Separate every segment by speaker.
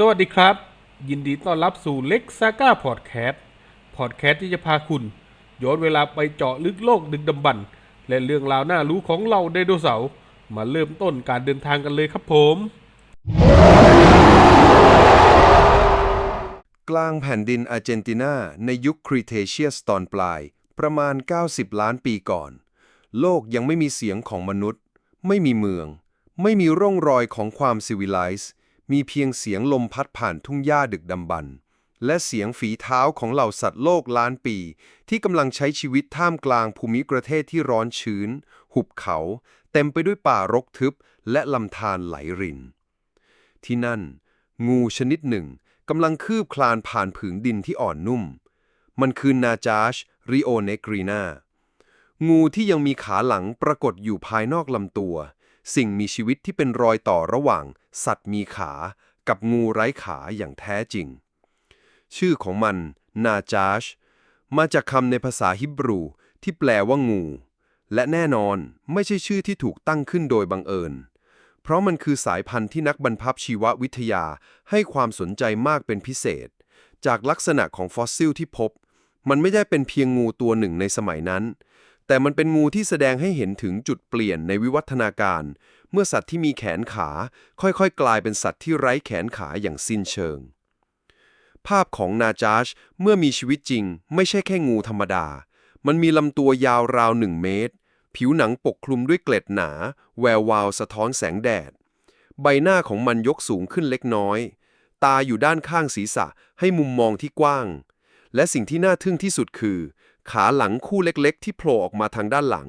Speaker 1: สวัสดีครับ ยินดีต้อนรับสู่เล็กซาก้าพอดแคสต์พอดแคสต์ที่จะพาคุณ ย้อนเวลาไปเจาะลึกโลกดึกดำบรรพ์และเรื่องราวน่ารู้ของเราไดโนเสาร์มาเริ่มต้นการเดินทางกันเลยครับผม
Speaker 2: กลางแผ่นดินอาร์เจนตินาในยุคครีเทเชียสตอนปลาย ประมาณ 90 ล้านปีก่อน โลกยังไม่มีเสียงของมนุษย์ ไม่มีเมือง ไม่มีร่องรอยของความซิวิไลซ์ มีเพียงเสียงลมพัดผ่านทุ่งหญ้าดึกดำบรรพ์และเสียงฝีเท้าของเหล่าสัตว์โลกล้านปี ที่กำลังใช้ชีวิตท่ามกลางภูมิประเทศที่ร้อนชื้น หุบเขา เต็มไปด้วยป่ารกทึบ และลำธารไหลริน ที่นั่น งูชนิดหนึ่งกำลังคืบคลานผ่านผืนดินที่อ่อนนุ่ม มันคือนาจาชริโอเนกรีนางูที่ยังมีขาหลังปรากฏอยู่ภายนอกลำตัว สิ่งมีชีวิตที่เป็นรอยต่อระหว่าง สัตว์มีขา กับงูไร้ขาอย่างแท้จริง ชื่อของมันนาจาชมาจากคำในภาษาฮิบรูที่แปลว่างู และแน่นอนไม่ใช่ชื่อที่ถูกตั้งขึ้นโดยบังเอิญ เพราะมันคือสายพันธุ์ที่นักบรรพชีววิทยาให้ความสนใจมากเป็นพิเศษ จากลักษณะของฟอสซิลที่พบ มันไม่ได้เป็นเพียงงูตัวหนึ่งในสมัยนั้น แต่มันเป็นงูที่แสดงให้เห็นถึงจุดเปลี่ยนในวิวัฒนาการ เมื่อสัตว์ที่มีแขนขา ค่อยๆ กลายเป็นสัตว์ที่ไร้แขนขาอย่างสิ้นเชิง ภาพของนาจาชเมื่อมีชีวิตจริง ไม่ใช่แค่งูธรรมดา มันมีลำตัวยาวราวหนึ่งเมตร ผิวหนังปกคลุมด้วยเกล็ดหนา แวววาวสะท้อนแสงแดด ใบหน้าของมันยกสูงขึ้นเล็กน้อย ตาอยู่ด้านข้างศีรษะให้มุมมองที่กว้าง และสิ่งที่น่าทึ่งที่สุดคือ ขาหลังคู่เล็กๆ ที่โผล่ออกมาทางด้านหลัง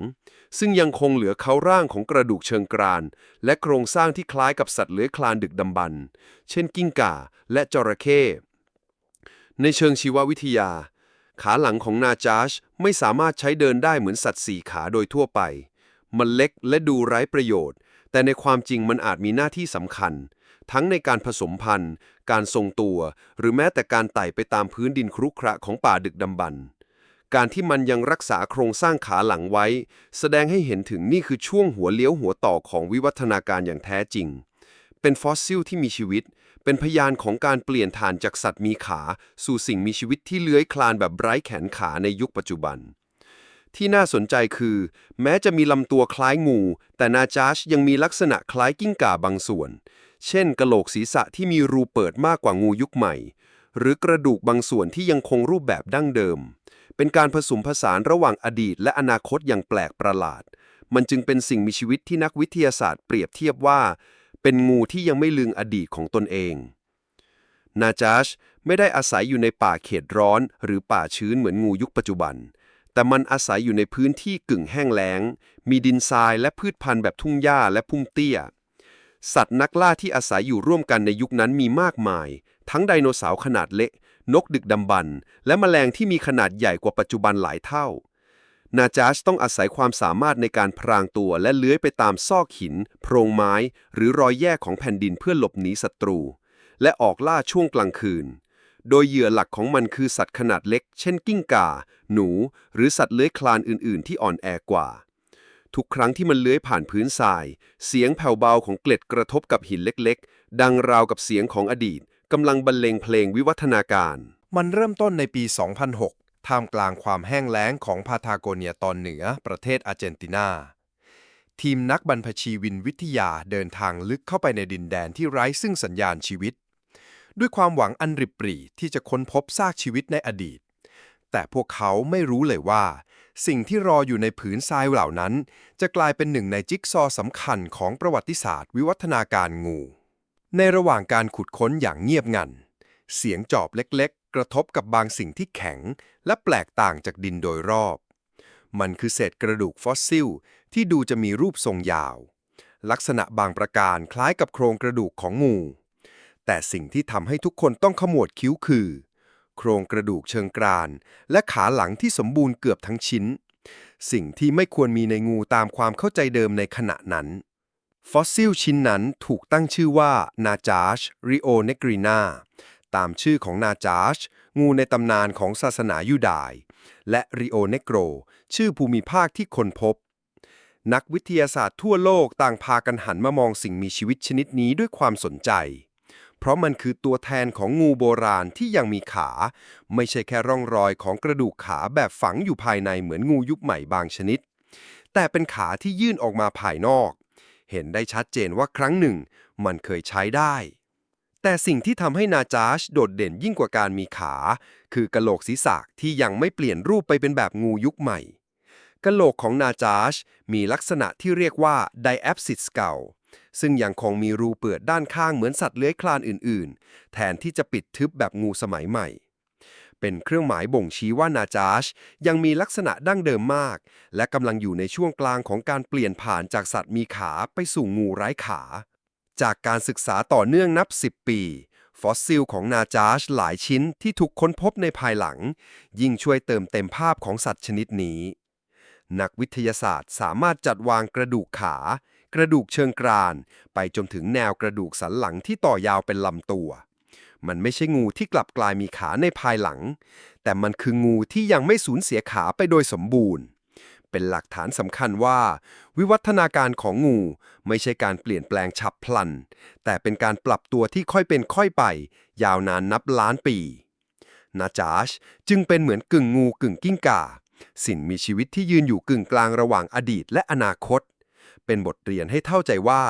Speaker 2: ซึ่งยังคงเหลือเขาร่างของกระดูกเชิงกราน และโครงสร้างที่คล้ายกับสัตว์เลื้อยคลานดึกดำบรรพ์เช่นกิ้งก่าและจระเข้ในเชิงชีววิทยา ขาหลังของนาจาชไม่สามารถใช้เดินได้เหมือนสัตว์สี่ขาโดยทั่วไป มันเล็กและดูไร้ประโยชน์ แต่ในความจริงมันอาจมีหน้าที่สำคัญ ทั้งในการผสมพันธุ์ การทรงตัว หรือแม้แต่การไต่ไปตามพื้นดินครุขระของป่าดึกดำบรรพ์ การที่มันยังรักษาโครงสร้างขาหลังไว้ แสดงให้เห็นถึงนี่คือช่วงหัวเลี้ยวหัวต่อของวิวัฒนาการอย่างแท้จริง เป็นฟอสซิลที่มีชีวิต เป็นพยานของการเปลี่ยนฐานจากสัตว์มีขา สู่สิ่งมีชีวิตที่เลื้อยคลานแบบไร้แขนขาในยุคปัจจุบัน ที่น่าสนใจคือ แม้จะมีลำตัวคล้ายงู แต่นาจาชยังมีลักษณะคล้ายกิ้งก่าบางส่วน เช่นกะโหลกศีรษะที่มีรูเปิดมากกว่างูยุคใหม่ หรือกระดูกบางส่วนที่ยังคงรูปแบบดั้งเดิม เป็นการผสมผสานระหว่างอดีตและอนาคตอย่างแปลกประหลาด มันจึงเป็นสิ่งมีชีวิตที่นักวิทยาศาสตร์เปรียบเทียบว่า เป็นงูที่ยังไม่ลืมอดีตของตนเอง นาจาชไม่ได้อาศัยอยู่ในป่าเขตร้อนหรือป่าชื้นเหมือนงูยุคปัจจุบัน แต่มันอาศัยอยู่ในพื้นที่กึ่งแห้งแล้ง มีดินทรายและพืชพันธุ์แบบทุ่งหญ้าและพุ่มเตี้ย สัตว์นักล่าที่อาศัยอยู่ร่วมกันในยุคนั้นมีมากมาย ทั้งไดโนเสาร์ขนาดเล็ก นกดึกดำบรรพ์และแมลงที่มีขนาดใหญ่กว่าปัจจุบันหลายเท่า นาจาชต้องอาศัยความสามารถในการพรางตัวและเลื้อยไปตามซอกหิน โพรงไม้ หรือรอยแยกของแผ่นดินเพื่อหลบหนีศัตรู และออกล่าช่วงกลางคืน โดยเหยื่อหลักของมันคือสัตว์ขนาดเล็ก เช่นกิ้งก่า หนู หรือสัตว์เลื้อยคลานอื่น ๆ ที่อ่อนแอกว่าทุกครั้งที่มันเลื้อยผ่านพื้นทราย เสียงแผ่วเบาของเกล็ดกระทบกับหินเล็กๆ ดังราวกับเสียงของอดีต กำลังบรรเลงเพลงวิวัฒนาการ
Speaker 3: มันเริ่มต้นในปี 2006 ท่ามกลางความแห้งแล้งของพาทาโกเนียตอนเหนือประเทศอาร์เจนตินา ทีมนักบรรพชีวินวิทยาเดินทางลึกเข้าไปในดินแดนที่ไร้ซึ่งสัญญาณชีวิต ด้วยความหวังอันริบหรี่ที่จะค้นพบซากชีวิตในอดีต แต่พวกเขาไม่รู้เลยว่า สิ่งที่รออยู่ในผืนทรายเหล่านั้น จะกลายเป็นหนึ่งในจิ๊กซอว์สำคัญของประวัติศาสตร์ วิวัฒนาการงู ในระหว่างการขุดค้นอย่างเงียบงัน เสียงจอบเล็กๆ กระทบกับบางสิ่งที่แข็ง และแปลกต่างจากดินโดยรอบ มันคือเศษกระดูกฟอสซิล ที่ดูจะมีรูปทรงยาว ลักษณะบางประการคล้ายกับโครงกระดูกของงู แต่สิ่งที่ทำให้ทุกคนต้องขมวดคิ้วคือ โครงกระดูกเชิงกรานและขาหลังที่สมบูรณ์เกือบทั้งชิ้น สิ่งที่ไม่ควรมีในงูตามความเข้าใจเดิมในขณะนั้น ฟอสซิลชิ้นนั้นถูกตั้งชื่อว่านาจาชริโอเนกรีนาตามชื่อของนาจาชงูในตำนานของศาสนายูดาย และริโอเนโกร ชื่อภูมิภาคที่คนพบ นักวิทยาศาสตร์ทั่วโลกต่างพากันหันมามองสิ่งมีชีวิตชนิดนี้ด้วยความสนใจ
Speaker 2: เพราะมันคือตัวแทนของงูโบราณที่ยังมีขา ไม่ใช่แค่ร่องรอยของกระดูกขาแบบฝังอยู่ภายในเหมือนงูยุคใหม่บางชนิด แต่เป็นขาที่ยื่นออกมาภายนอก เห็นได้ชัดเจนว่าครั้งหนึ่ง มันเคยใช้ได้ แต่สิ่งที่ทำให้นาจาชโดดเด่นยิ่งกว่าการมีขา คือกะโหลกศีรษะที่ยังไม่เปลี่ยนรูปไปเป็นแบบงูยุคใหม่กะโหลกของนาจาชมีลักษณะที่เรียกว่า diapsid skull ซึ่งยังคงมีรูเปิดด้านข้างเหมือนสัตว์เลื้อยคลานอื่น ๆ แทนที่จะปิดทึบแบบงูสมัยใหม่ เป็นเครื่องหมายบ่งชี้ว่านาจาชยังมีลักษณะดั้งเดิมมาก และกำลังอยู่ในช่วงกลางของการเปลี่ยนผ่านจากสัตว์มีขาไปสู่งูไร้ขา จากการศึกษาต่อเนื่องนับ 10 ปี ฟอสซิลของนาจาชหลายชิ้นที่ถูกค้นพบในภายหลัง ยิ่งช่วยเติมเต็มภาพของสัตว์ชนิดนี้ นักวิทยาศาสตร์สามารถจัดวางกระดูกขา กระดูกเชิงกราน ไปจนถึงแนวกระดูกสันหลังที่ต่อยาวเป็นลำตัว มันไม่ใช่งูที่กลับกลายมีขาในภายหลัง แต่มันคืองูที่ยังไม่สูญเสียขาไปโดยสมบูรณ์ เป็นหลักฐานสำคัญว่า วิวัฒนาการของงูไม่ใช่การเปลี่ยนแปลงฉับพลัน แต่เป็นการปรับตัวที่ค่อยเป็นค่อยไป ยาวนานนับล้านปีนาจาชจึงเป็นเหมือนกึ่งงูกึ่งกิ้งก่า สิ่งมีชีวิตที่ยืนอยู่กึ่งกลางระหว่างอดีตและอนาคต เป็นบทเรียนให้เข้าใจว่า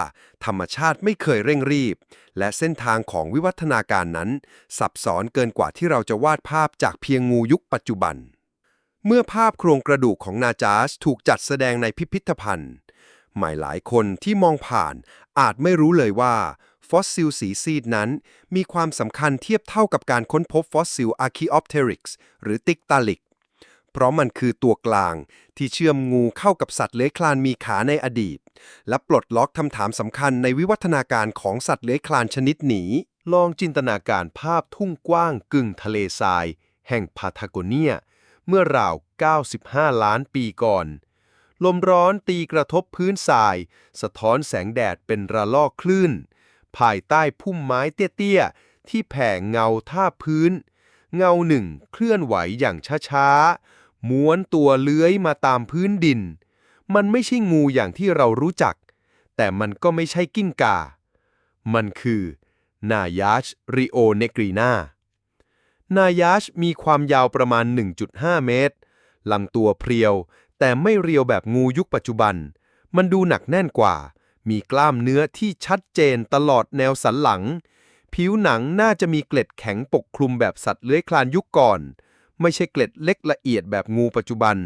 Speaker 2: ธรรมชาติไม่เคยเร่งรีบ และเส้นทางของวิวัฒนาการนั้น ซับซ้อนเกินกว่าที่เราจะวาดภาพจากเพียงงูยุคปัจจุบัน เมื่อภาพโครงกระดูกของนาจาสถูกจัดแสดงในพิพิธภัณฑ์ หมายหลายคนที่มองผ่าน อาจไม่รู้เลยว่า ฟอสซิลสีซีดนั้น มีความสำคัญเทียบเท่ากับการค้นพบฟอสซิล Archaeopteryx หรือติกตาลิกเพราะมันคือตัวกลางที่เชื่อมงูเข้ากับสัตว์เลื้อยคลานมีขาในอดีต และปลดล็อกคำถามสำคัญในวิวัฒนาการของสัตว์เลื้อยคลานชนิดหนีลองจินตนาการภาพทุ่งกว้างกึ่งทะเลทราย แห่งพาทาโกเนีย เมื่อราว 95 ล้านปีก่อน ลมร้อนตีกระทบพื้นทราย สะท้อนแสงแดดเป็นระลอกคลื่น ภายใต้พุ่มไม้เตี้ยๆ ที่แผ่เงาท่าพื้น เงาหนึ่งเคลื่อนไหวอย่างช้าๆม้วนตัวเลื้อยมาตามพื้นดิน มันไม่ใช่งูอย่างที่เรารู้จัก แต่มันก็ไม่ใช่กิ้งกา มันคือนายาชริโอเนกรีนานายาชมีความยาวประมาณ 1.5 เมตร ลำตัวเพรียว แต่ไม่เรียวแบบงูยุคปัจจุบัน มันดูหนักแน่นกว่า มีกล้ามเนื้อที่ชัดเจนตลอดแนวสันหลัง ผิวหนังน่าจะมีเกล็ดแข็งปกคลุมแบบสัตว์เลื้อยคลานยุคก่อน ไม่ใช่เกล็ดเล็กละเอียดแบบงูปัจจุบัน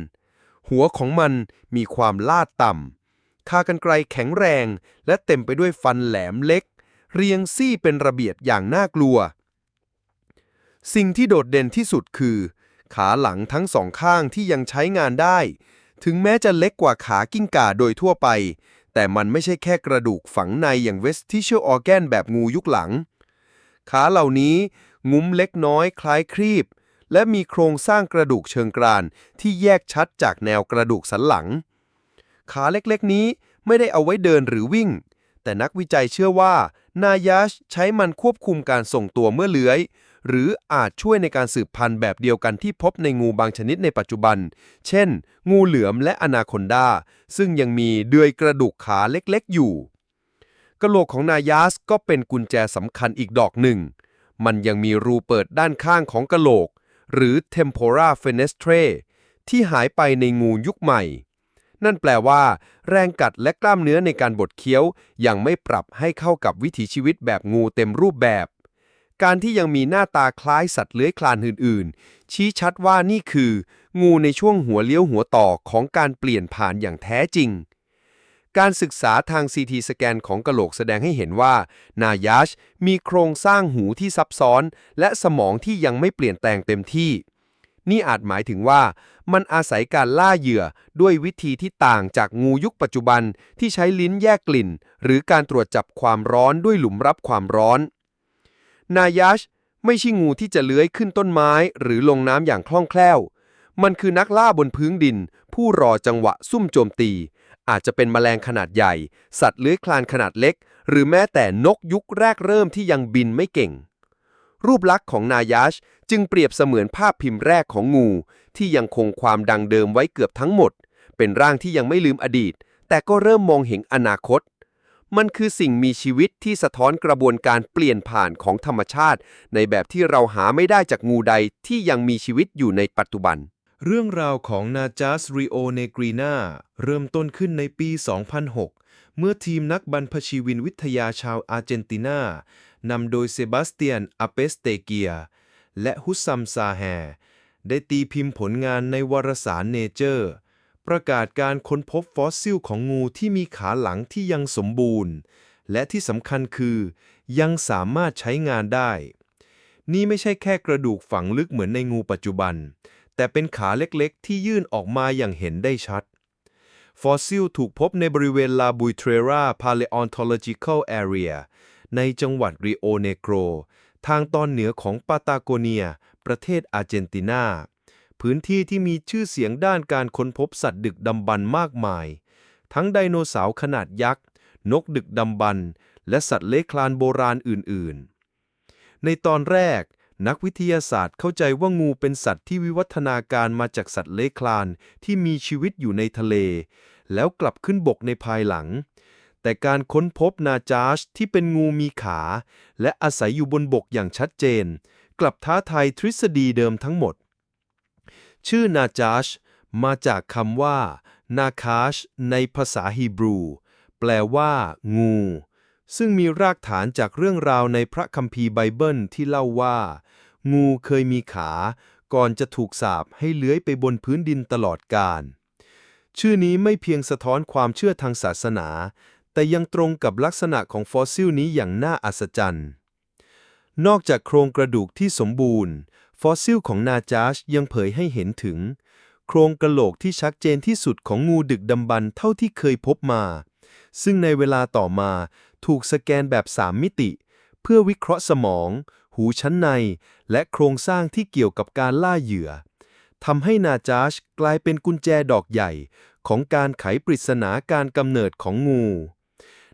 Speaker 2: หัวของมันมีความลาดต่ำคากรรไกรแข็งแรง และเต็มไปด้วยฟันแหลมเล็ก เรียงซี่เป็นระเบียบอย่างน่ากลัว สิ่งที่โดดเด่นที่สุดคือ ขาหลังทั้งสองข้างที่ยังใช้งานได้ ถึงแม้จะเล็กกว่าขากิ้งก่าโดยทั่วไป แต่มันไม่ใช่แค่กระดูกฝังในอย่าง vestigial organ แบบงูยุคหลัง ขาเหล่านี้งุ้มเล็กน้อยคล้ายครีบ และมีโครงสร้างกระดูกเชิงกรานที่แยกชัดจากแนวกระดูกสันหลัง ขาเล็กๆนี้ไม่ได้เอาไว้เดินหรือวิ่ง แต่นักวิจัยเชื่อว่า นายาชใช้มันควบคุมการส่งตัวเมื่อเลื้อย หรืออาจช่วยในการสืบพันธุ์แบบเดียวกันที่พบในงูบางชนิดในปัจจุบัน เช่น งูเหลือมและอนาคอนดา ซึ่งยังมีเดือยกระดูกขาเล็กๆอยู่กระโหลกของนายาสก็เป็นกุญแจสำคัญอีกดอกหนึ่ง มันยังมีรูเปิดด้านข้างของกระโหลก หรือ tempora fenestre ที่หายไปในงูยุคใหม่ นั่นแปลว่า แรงกัดและกล้ามเนื้อในการบดเคี้ยวยังไม่ปรับให้เข้ากับวิถีชีวิตแบบงูเต็มรูปแบบ การที่ยังมีหน้าตาคล้ายสัตว์เลื้อยคลานอื่นๆ ชี้ชัดว่านี่คือ งูในช่วงหัวเลี้ยวหัวต่อของการเปลี่ยนผ่านอย่างแท้จริง การศึกษาทาง CT สแกนของกะโหลกแสดงให้เห็นว่า นายาชมีโครงสร้างหูที่ซับซ้อน และสมองที่ยังไม่เปลี่ยนแปลงเต็มที่ นี่อาจหมายถึงว่ามันอาศัยการล่าเหยื่อด้วยวิธีที่ต่างจากงูยุคปัจจุบันที่ใช้ลิ้นแยกกลิ่น หรือการตรวจจับความร้อนด้วยหลุมรับความร้อน นายาชไม่ใช่งูที่จะเลื้อยขึ้นต้นไม้ หรือลงน้ำอย่างคล่องแคล่ว มันคือนักล่าบนพื้นดิน ผู้รอจังหวะซุ่มโจมตี อาจจะเป็นแมลงขนาดใหญ่ สัตว์เลื้อยคลานขนาดเล็ก หรือแม้แต่นกยุคแรกเริ่มที่ยังบินไม่เก่ง รูปลักษณ์ของนายาชจึงเปรียบเสมือนภาพพิมพ์แรกของงู ที่ยังคงความดังเดิมไว้เกือบทั้งหมด เป็นร่างที่ยังไม่ลืมอดีต แต่ก็เริ่มมองเห็นอนาคต
Speaker 4: มันคือสิ่งมีชีวิตที่สะท้อนกระบวนการเปลี่ยนผ่านของธรรมชาติ ในแบบที่เราหาไม่ได้จากงูใดที่ยังมีชีวิตอยู่ในปัจจุบัน
Speaker 2: เรื่องราวของนาจัสริโอเนกรีนาเริ่มต้นขึ้นในปี 2006 เมื่อทีมนักบรรพชีวินวิทยาชาวอาร์เจนตินานำโดยเซบาสเตียนอาเปสเตเกีย และฮุสซัมซาแฮ ได้ตีพิมพ์ผลงานในวารสารเนเจอร์ ประกาศการค้นพบฟอสซิลของงูที่มีขาหลังที่ยังสมบูรณ์ และที่สำคัญคือ ยังสามารถใช้งานได้ นี่ไม่ใช่แค่กระดูกฝังลึกเหมือนในงูปัจจุบัน แต่เป็นขาเล็กๆ ที่ยื่นออกมาอย่างเห็นได้ชัด ฟอสซิลถูกพบในบริเวณลาบุยเทรรา Paleontological Area ในจังหวัดริโอเนโกร ทางตอนเหนือของปาตาโกเนีย ประเทศอาร์เจนตินา พื้นที่ที่มีชื่อเสียงด้านการค้นพบสัตว์ดึกดำบรรพ์มากมาย ทั้งไดโนเสาร์ขนาดยักษ์ นกดึกดำบรรพ์และสัตว์เลื้อยคลานโบราณอื่นๆ ในตอนแรก นักวิทยาศาสตร์เข้าใจว่างูเป็นสัตว์ที่วิวัฒนาการมาจากสัตว์เลื้อยคลานที่มีชีวิตอยู่ในทะเล แล้วกลับขึ้นบกในภายหลัง แต่การค้นพบนาจาชที่เป็นงูมีขา และอาศัยอยู่บนบกอย่างชัดเจน กลับท้าทายทฤษฎีเดิมทั้งหมด ชื่อนาจาชมาจากคำว่า นาคาชในภาษาฮีบรู แปลว่า งู ซึ่งมีรากฐานจากเรื่องราวในพระคัมภีร์ไบเบิลที่เล่าว่า งูเคยมีขา ก่อนจะถูกสาปให้เลื้อยไปบนพื้นดินตลอดกาลชื่อนี้ไม่เพียงสะท้อนความเชื่อทางศาสนา แต่ยังตรงกับลักษณะของฟอสซิลนี้อย่างน่าอัศจรรย์ นอกจากโครงกระดูกที่สมบูรณ์ ฟอสซิลของนาจาชยังเผยให้เห็นถึง โครงกระโหลกที่ชัดเจนที่สุดของงูดึกดำบรรเท่าที่เคยพบมา ซึ่งในเวลาต่อมา ถูกสแกนแบบ 3 มิติ เพื่อวิเคราะห์สมอง หูชั้นใน และโครงสร้างที่เกี่ยวกับการล่าเหยื่อทำให้นาจาชกลายเป็นกุญแจดอกใหญ่ ของการไขปริศนาการกำเนิดของงู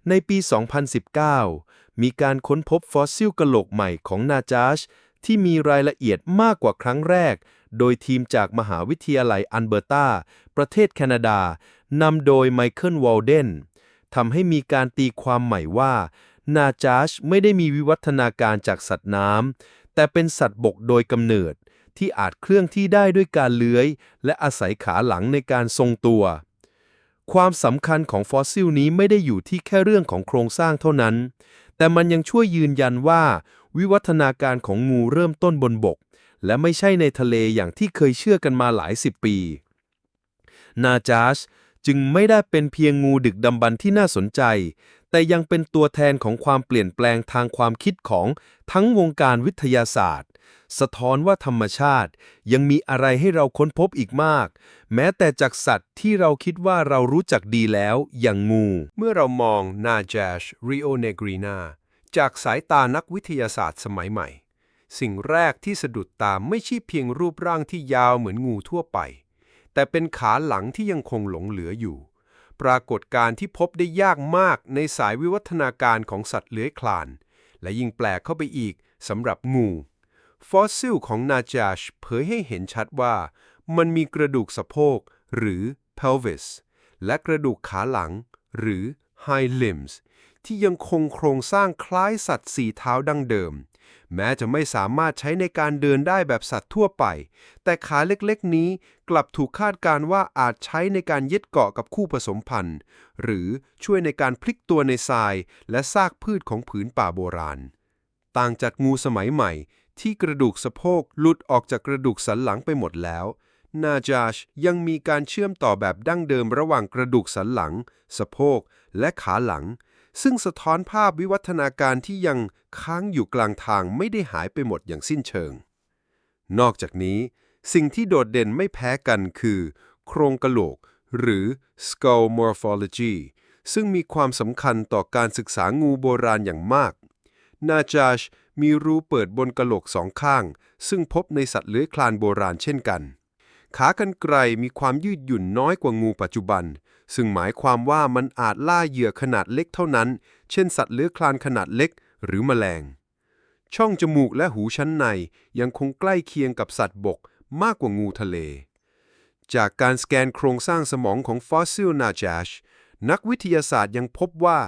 Speaker 2: ในปี 2019 มีการค้นพบฟอสซิลกะโหลกใหม่ของนาจาชที่มีรายละเอียดมากกว่าครั้งแรก โดยทีมจากมหาวิทยาลัยอันเบอร์ตา ประเทศแคนาดานำโดยไมเคิลวอลเดน ทำให้มีการตีความใหม่ว่า นาจาชไม่ได้มีวิวัฒนาการจากสัตว์น้ำแต่เป็นสัตว์บกโดยกำเนิด ที่อาจเคลื่อนที่ได้ด้วยการเลื้อย และอาศัยขาหลังในการทรงตัว ความสำคัญของฟอสซิลนี้ไม่ได้อยู่ที่แค่เรื่องของโครงสร้างเท่านั้น แต่มันยังช่วยยืนยันว่า วิวัฒนาการของงูเริ่มต้นบนบก และไม่ใช่ในทะเลอย่างที่เคยเชื่อกันมาหลายสิบปี นาจาช จึงไม่ได้เป็นเพียงงูดึกดำบรรที่น่าสนใจ แต่ยังเป็นตัวแทนของความเปลี่ยนแปลงทางความคิดของทั้งวงการวิทยาศาสตร์ สะท้อนว่าธรรมชาติยังมีอะไรให้เราค้นพบอีกมาก แม้แต่จากสัตว์ที่เราคิดว่าเรารู้จักดีแล้วอย่างงู
Speaker 4: เมื่อเรามองนาจาชริโอเนกรีนาจากสายตานักวิทยาศาสตร์สมัยใหม่ สิ่งแรกที่สะดุดตาไม่ใช่เพียงรูปร่างที่ยาวเหมือนงูทั่วไป แต่เป็นขาหลังที่ยังคงหลงเหลืออยู่ ปรากฏการที่พบได้ยากมากในสายวิวัฒนาการของสัตว์เลื้อยคลาน และยิ่งแปลกเข้าไปอีกสำหรับงู ฟอสซิลของนาจาชเผยให้เห็นชัดว่า มันมีกระดูกสะโพก หรือ pelvis และกระดูกขาหลัง หรือ hind limbs ที่ยังคงโครงสร้างคล้ายสัตว์สี่เท้าดั้งเดิม แม้จะไม่สามารถใช้ในการเดินได้แบบสัตว์ทั่วไป แต่ขาเล็กๆ นี้กลับถูกคาดการว่าอาจใช้ในการยึดเกาะกับคู่ผสมพันธุ์ หรือช่วยในการพลิกตัวในทราย และซากพืชของผืนป่าโบราณ ต่างจากงูสมัยใหม่ ที่กระดูกสะโพกหลุดออกจากกระดูกสันหลังไปหมดแล้วนาจาชยังมีการเชื่อมต่อแบบดั้งเดิมระหว่างกระดูกสันหลัง สะโพก และขาหลัง ซึ่งสะท้อนภาพวิวัฒนาการที่ยังค้างอยู่กลางทางไม่ได้หายไปหมดอย่างสิ้นเชิง นอกจากนี้ สิ่งที่โดดเด่นไม่แพ้กันคือ โครงกระโหลก หรือ skull morphology ซึ่งมีความสำคัญต่อการศึกษางูโบราณอย่างมาก นาจาชมีรูเปิดบนกระโหลกสองข้าง ซึ่งพบในสัตว์เลื้อยคลานโบราณเช่นกัน ขากรรไกรมีความยืดหยุ่นน้อยกว่างูปัจจุบัน ซึ่งหมายความว่ามันอาจล่าเหยื่อขนาดเล็กเท่านั้น เช่นสัตว์เลื้อยคลานขนาดเล็กหรือแมลง ช่องจมูกและหูชั้นในยังคงใกล้เคียงกับสัตว์บกมากกว่างูทะเล จากการสแกนโครงสร้างสมองของฟอสซิลนาจาชนักวิทยาศาสตร์ยังพบว่า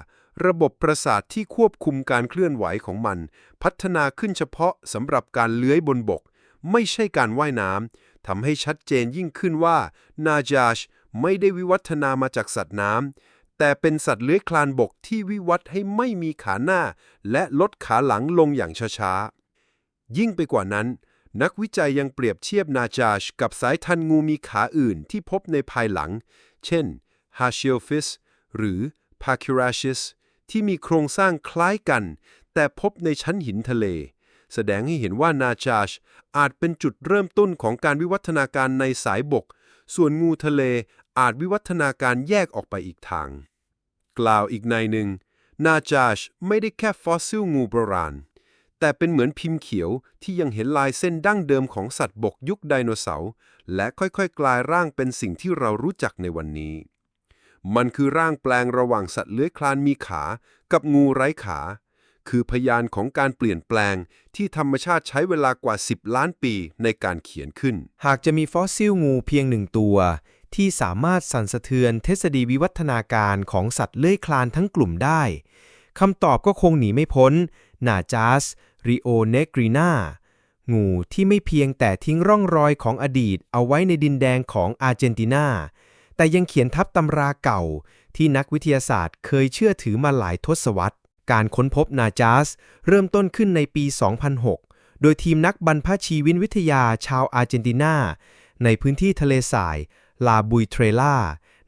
Speaker 5: ระบบประสาทที่ควบคุมการเคลื่อนไหวของมัน พัฒนาขึ้นเฉพาะสำหรับการเลื้อยบนบก ไม่ใช่การว่ายน้ำทำให้ชัดเจนยิ่งขึ้นว่านาจาช ไม่ได้วิวัฒนามาจากสัตว์น้ำแต่เป็นสัตว์เลื้อยคลานบกที่วิวัฒน์ให้ไม่มีขาหน้า และลดขาหลังลงอย่างช้าๆ ยิ่งไปกว่านั้น นักวิจัยยังเปรียบเทียบนาจาชกับสายพันธุ์งูมีขาอื่นที่พบในภายหลัง เช่น h a s h i o p h i s หรือ p a c u r a c h i s ที่มีโครงสร้างคล้ายกัน แต่พบในชั้นหินทะเล แสดงให้เห็นว่านาจาชอาจเป็นจุดเริ่มต้นของการวิวัฒนาการในสายบก ส่วนงูทะเลอาจวิวัฒนาการแยกออกไปอีกทาง กล่าวอีกในหนึ่ง นาจาชไม่ได้แค่ฟอสซิลงูโบราณ แต่เป็นเหมือนพิมพ์เขียวที่ยังเห็นลายเส้นดั้งเดิมของสัตว์บกยุคไดโนเสาร์และค่อยๆ กลายร่างเป็นสิ่งที่เรารู้จักในวันนี้ มันคือร่างแปลงระหว่างสัตว์เลื้อยคลานมีขา กับงูไร้ขา คือพยานของการเปลี่ยนแปลงที่ธรรมชาติใช้เวลากว่า 10 ล้านปีในการเขียนขึ้น
Speaker 2: หากจะมีฟอสซิลงูเพียงหนึ่งตัว ที่สามารถสั่นสะเทือนทฤษฎีวิวัฒนาการของสัตว์เลื้อยคลานทั้งกลุ่มได้คำตอบก็คงหนีไม่พ้น นาจาสริโอเนกรีนางูที่ไม่เพียงแต่ทิ้งร่องรอยของอดีตเอาไว้ในดินแดงของอาร์เจนตินา แต่ยังเขียนทับตำราเก่าที่นักวิทยาศาสตร์เคยเชื่อถือมาหลายทศวรรษ การค้นพบนาจาสเริ่มต้นขึ้นในปี 2006 โดยทีมนักบรรพชีวินวิทยาชาวอาร์เจนตินา ในพื้นที่ทะเลทราย ลาบุยเทรล่า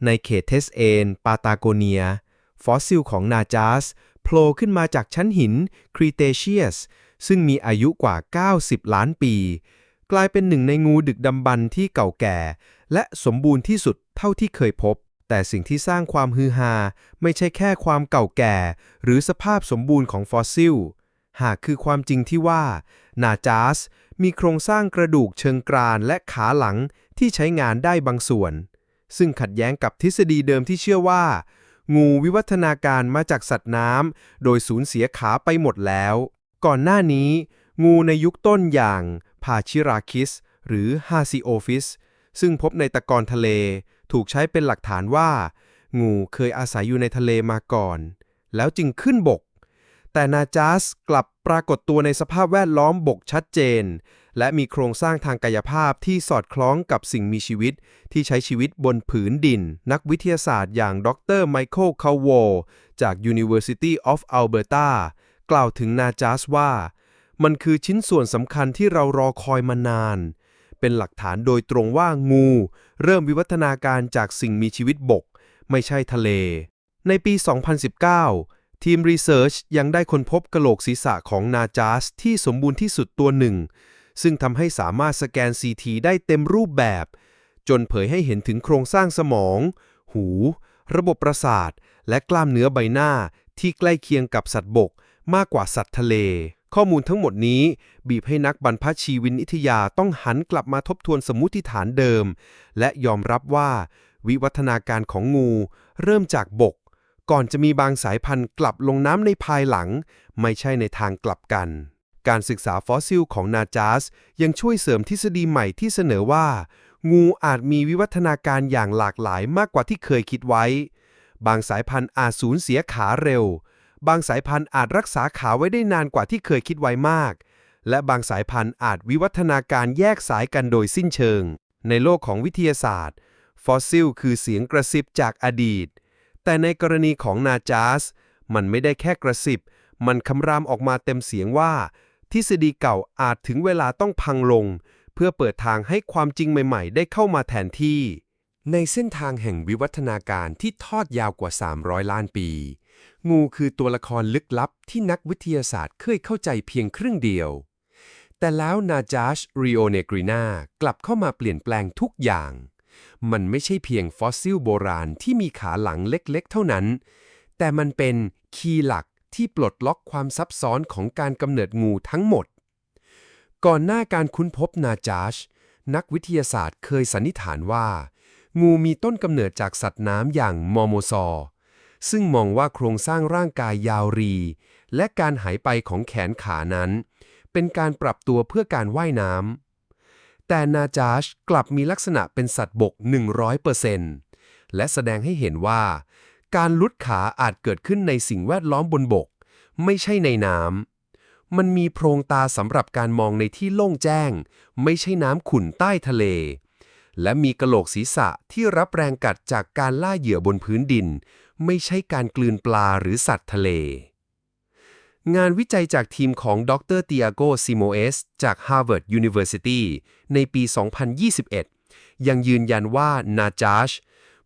Speaker 2: ในเขตเทสเอน ปาตาโกเนีย ฟอสซิลของนาจาสโผล่ขึ้นมาจากชั้นหินครีเตเชียส ซึ่งมีอายุกว่า 90 ล้านปี กลายเป็นหนึ่งในงูดึกดำบรรที่เก่าแก่ และสมบูรณ์ที่สุดเท่าที่เคยพบ แต่สิ่งที่สร้างความฮือฮาไม่ใช่แค่ความเก่าแก่ หรือสภาพสมบูรณ์ของฟอสซิล หากคือความจริงที่ว่า นาจาสมีโครงสร้างกระดูกเชิงกรานและขาหลังที่ใช้งานได้บางส่วน ซึ่งขัดแย้งกับทฤษฎีเดิมที่เชื่อว่า งูวิวัฒนาการมาจากสัตว์น้ำโดยสูญเสียขาไปหมดแล้ว ก่อนหน้านี้ งูในยุคต้นอย่างพาชิราคิส หรือฮาซิโอฟิสซึ่งพบในตะกอนทะเล ถูกใช้เป็นหลักฐานว่า งูเคยอาศัยอยู่ในทะเลมาก่อน แล้วจึงขึ้นบก แต่นาจาสกลับปรากฏตัวในสภาพแวดล้อมบกชัดเจน และมีโครงสร้างทางกายภาพที่สอดคล้องกับสิ่งมีชีวิต ที่ใช้ชีวิตบนผืนดิน นักวิทยาศาสตร์อย่างดรไมเคิลคาวโวจาก University of Alberta กล่าวถึงนาจาสว่า มันคือชิ้นส่วนสำคัญที่เรารอคอยมานาน เป็นหลักฐานโดยตรงว่างู เริ่มวิวัฒนาการจากสิ่งมีชีวิตบก ไม่ใช่ทะเล ในปี 2019 ทีมรีเสิร์ชยังได้ค้นพบกระโหลกศีรษะของนาจาสที่สมบูรณ์ที่สุดตัวหนึ่ง ซึ่งทำให้สามารถสแกน CT ได้เต็มรูปแบบ จนเผยให้เห็นถึงโครงสร้างสมอง หู ระบบประสาท และกล้ามเนื้อใบหน้าที่ใกล้เคียงกับสัตว์บกมากกว่าสัตว์ทะเล ข้อมูลทั้งหมดนี้ บีบให้นักบรรพชีวินิทยาต้องหันกลับมาทบทวนสมมุติฐานเดิม และยอมรับว่า วิวัฒนาการของงู เริ่มจากบก ก่อนจะมีบางสายพันธุ์กลับลงน้ำในภายหลัง ไม่ใช่ในทางกลับกัน การศึกษาฟอสซิลของนาจาสยังช่วยเสริมทฤษฎีใหม่ที่เสนอว่า งูอาจมีวิวัฒนาการอย่างหลากหลายมากกว่าที่เคยคิดไว้ บางสายพันธุ์อาจสูญเสียขาเร็ว บางสายพันธุ์อาจรักษาขาไว้ได้นานกว่าที่เคยคิดไว้มาก และบางสายพันธุ์อาจวิวัฒนาการแยกสายกันโดยสิ้นเชิง ในโลกของวิทยาศาสตร์ ฟอสซิลคือเสียงกระซิบจากอดีต แต่ในกรณีของนาจาส มันไม่ได้แค่กระซิบ มันคำรามออกมาเต็มเสียงว่า ทฤษฎีเก่าอาจถึงเวลาต้องพังลง เพื่อเปิดทางให้ความจริงใหม่ ๆ ได้เข้ามาแทนที่ ในเส้นทางแห่งวิวัฒนาการที่ทอดยาวกว่า 300 ล้านปี งูคือตัวละครลึกลับที่นักวิทยาศาสตร์เคยเข้าใจเพียงครึ่งเดียว แต่แล้วนาจาชริโอเนกรินากลับเข้ามาเปลี่ยนแปลงทุกอย่าง มันไม่ใช่เพียงฟอสซิลโบราณที่มีขาหลังเล็กๆ เท่านั้น แต่มันเป็นคีย์หลักที่ปลดล็อกความซับซ้อนของการกำเนิดงูทั้งหมด ก่อนหน้าการค้นพบนาจาชนักวิทยาศาสตร์เคยสันนิษฐานว่า งูมีต้นกำเนิดจากสัตว์น้ำอย่างมอโมซอร์ ซึ่งมองว่าโครงสร้างร่างกายยาวรี และการหายไปของแขนขานั้น เป็นการปรับตัวเพื่อการว่ายน้ำแต่นาจาชกลับมีลักษณะเป็นสัตว์บก 100%และแสดงให้เห็นว่า การลุดขาอาจเกิดขึ้นในสิ่งแวดล้อมบนบก ไม่ใช่ในน้ำมันมีโพรงตาสำหรับการมองในที่โล่งแจ้ง ไม่ใช่น้ำขุ่นใต้ทะเลและมีกระโหลกศีรษะที่รับแรงกัดจากการล่าเหยื่อบนพื้นดิน ไม่ใช่การกลืนปลาหรือสัตว์ทะเล งานวิจัยจากทีมของดรเตียโกซิโมเอสจาก Harvard University ในปี 2021 ยังยืนยันว่านาจาช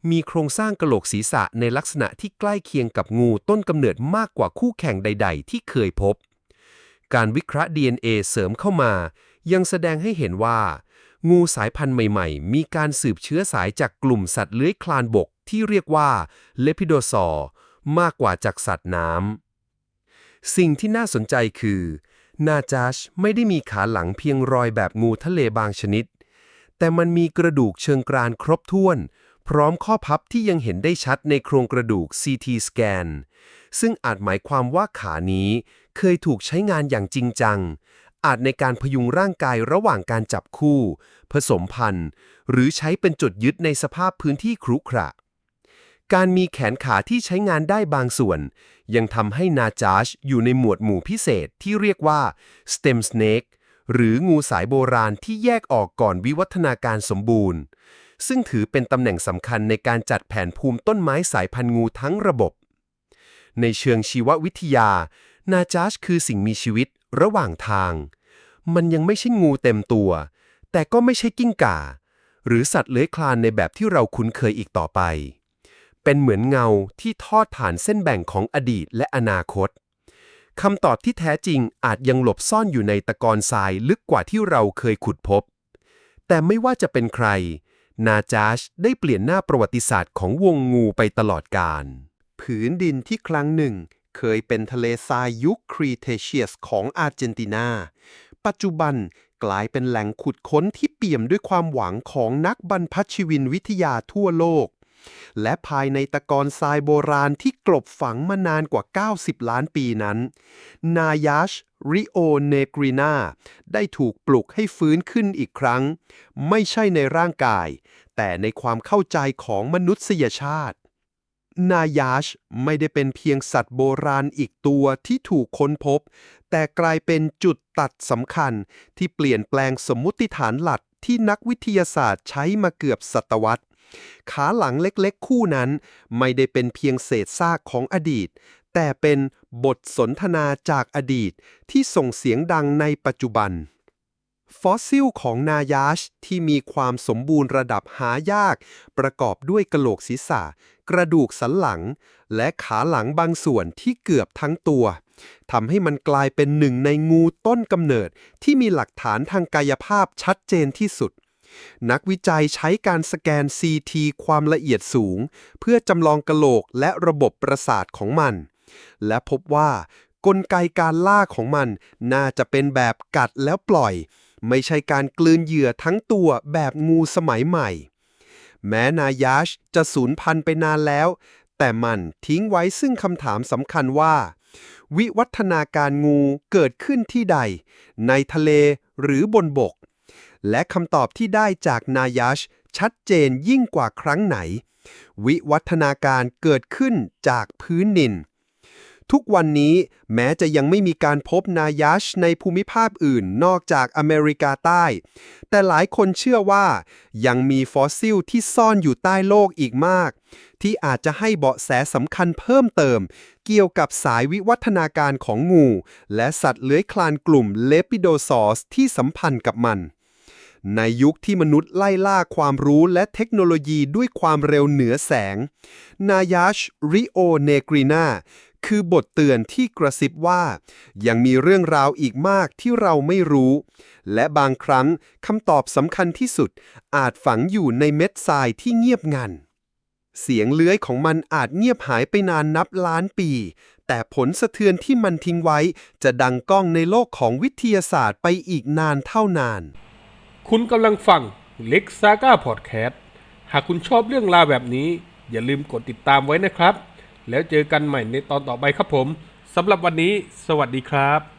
Speaker 2: มีโครงสร้างกระโหลกศีรษะในลักษณะที่ใกล้เคียงกับงูต้นกำเนิดมากกว่าคู่แข่งใด ๆ ที่เคยพบ การวิเคราะห์ DNA เสริมเข้ามา ยังแสดงให้เห็นว่า งูสายพันธุ์ใหม่ๆ มีการสืบเชื้อสายจากกลุ่มสัตว์เลื้อยคลานบกที่เรียกว่าเลพิโดซอร์มากกว่าจากสัตว์น้ำ สิ่งที่น่าสนใจคือ นาจาชไม่ได้มีขาหลังเพียงรอยแบบงูทะเลบางชนิด แต่มันมีกระดูกเชิงกรานครบถ้วน พร้อมข้อพับที่ยังเห็นได้ชัดในโครงกระดูก CT สแกนซึ่งอาจหมายความว่าขานี้เคยถูกใช้งานอย่างจริงจัง อาจในการพยุงร่างกายระหว่างการจับคู่ ผสมพันธุ์ หรือใช้เป็นจุดยึดในสภาพพื้นที่ครุขระ การมีแขนขาที่ใช้งานได้บางส่วน ยังทำให้นาจาชอยู่ในหมวดหมู่พิเศษที่เรียกว่า stem snake หรืองูสายโบราณที่แยกออกก่อนวิวัฒนาการสมบูรณ์ ซึ่งถือเป็นตำแหน่งสำคัญในการจัดแผนภูมิต้นไม้สายพันธุ์งูทั้งระบบ ในเชิงชีววิทยา นาจาชคือสิ่งมีชีวิต ระหว่างทาง มันยังไม่ใช่งูเต็มตัว แต่ก็ไม่ใช่กิ้งก่า หรือสัตว์เลื้อยคลานในแบบที่เราคุ้นเคยอีกต่อไป เป็นเหมือนเงาที่ทอดผ่านเส้นแบ่งของอดีตและอนาคตคำตอบที่แท้จริงอาจยังหลบซ่อนอยู่ในตะกอนทรายลึกกว่าที่เราเคยขุดพบ แต่ไม่ว่าจะเป็นใคร นาจาชได้เปลี่ยนหน้าประวัติศาสตร์ของวงงูไปตลอดกาล ผืนดินที่ครั้งหนึ่ง เคยเป็นทะเลทรายยุคครีเทเชียสของอาร์เจนตินา ปัจจุบันกลายเป็นแหล่งขุดค้นที่เปี่ยมด้วยความหวังของนักบรรพชีวินวิทยาทั่วโลก และภายในตะกอนทรายโบราณที่กลบฝังมานานกว่า 90 ล้านปีนั้น นายาชริโอเนกรินาได้ถูกปลุกให้ฟื้นขึ้นอีกครั้ง ไม่ใช่ในร่างกาย แต่ในความเข้าใจของมนุษยชาติ นายาชไม่ได้เป็นเพียงสัตว์โบราณอีกตัวที่ถูกค้นพบ แต่กลายเป็นจุดตัดสำคัญที่เปลี่ยนแปลงสมมุติฐานหลักที่นักวิทยาศาสตร์ใช้มาเกือบศตวรรษ ขาหลังเล็กๆ คู่นั้น ไม่ได้เป็นเพียงเศษซากของอดีต แต่เป็นบทสนทนาจากอดีตที่ส่งเสียงดังในปัจจุบัน ฟอสซิลของนายาชที่มีความสมบูรณ์ระดับหายาก ประกอบด้วยกะโหลกศีรษะ กระดูกสันหลัง และขาหลังบางส่วนที่เกือบทั้งตัวทำให้มันกลายเป็นหนึ่งในงูต้นกำเนิดที่มีหลักฐานทางกายภาพชัดเจนที่สุด นักวิจัยใช้การสแกน CT ความละเอียดสูง เพื่อจำลองกะโหลกและระบบประสาทของมัน และพบว่ากลไกการล่าของมันน่าจะเป็นแบบกัดแล้วปล่อย ไม่ใช่การกลืนเหยื่อทั้งตัวแบบงูสมัยใหม่ แม้นายาชจะสูญพันธุ์ไปนานแล้ว แต่มันทิ้งไว้ซึ่งคำถามสำคัญว่า วิวัฒนาการงูเกิดขึ้นที่ใด ในทะเลหรือบนบก และคำตอบที่ได้จากนายาชชัดเจนยิ่งกว่าครั้งไหน วิวัฒนาการเกิดขึ้นจากพื้นดิน ทุกวันนี้แม้จะยังไม่มีการพบนายาชในภูมิภาคอื่นนอกจากอเมริกาใต้ แต่หลายคนเชื่อว่า ยังมีฟอสซิลที่ซ่อนอยู่ใต้โลกอีกมาก ที่อาจจะให้เบาะแสสำคัญเพิ่มเติม เกี่ยวกับสายวิวัฒนาการของงู และสัตว์เลื้อยคลานกลุ่มเลปิโดซอสที่สัมพันธ์กับมันในยุคที่มนุษย์ไล่ล่าความรู้และเทคโนโลยีด้วยความเร็วเหนือแสง นายาชริโอเนกรีนาคือบทเตือนที่กระซิบว่า ยังมีเรื่องราวอีกมากที่เราไม่รู้ และบางครั้งคำตอบสำคัญที่สุด อาจฝังอยู่ในเม็ดทรายที่เงียบงัน เสียงเลื้อยของมันอาจเงียบหายไปนานนับล้านปี แต่ผลสะเทือนที่มันทิ้งไว้ จะดังก้องในโลกของวิทยาศาสตร์ไปอีกนานเท่านาน
Speaker 1: คุณกำลังฟังเล็กซาก้าพอดแคสต์หากคุณชอบเรื่องราวแบบนี้ อย่าลืมกดติดตามไว้นะครับ แล้วเจอกันใหม่ในตอนต่อไปครับผมสำหรับวันนี้ สวัสดีครับ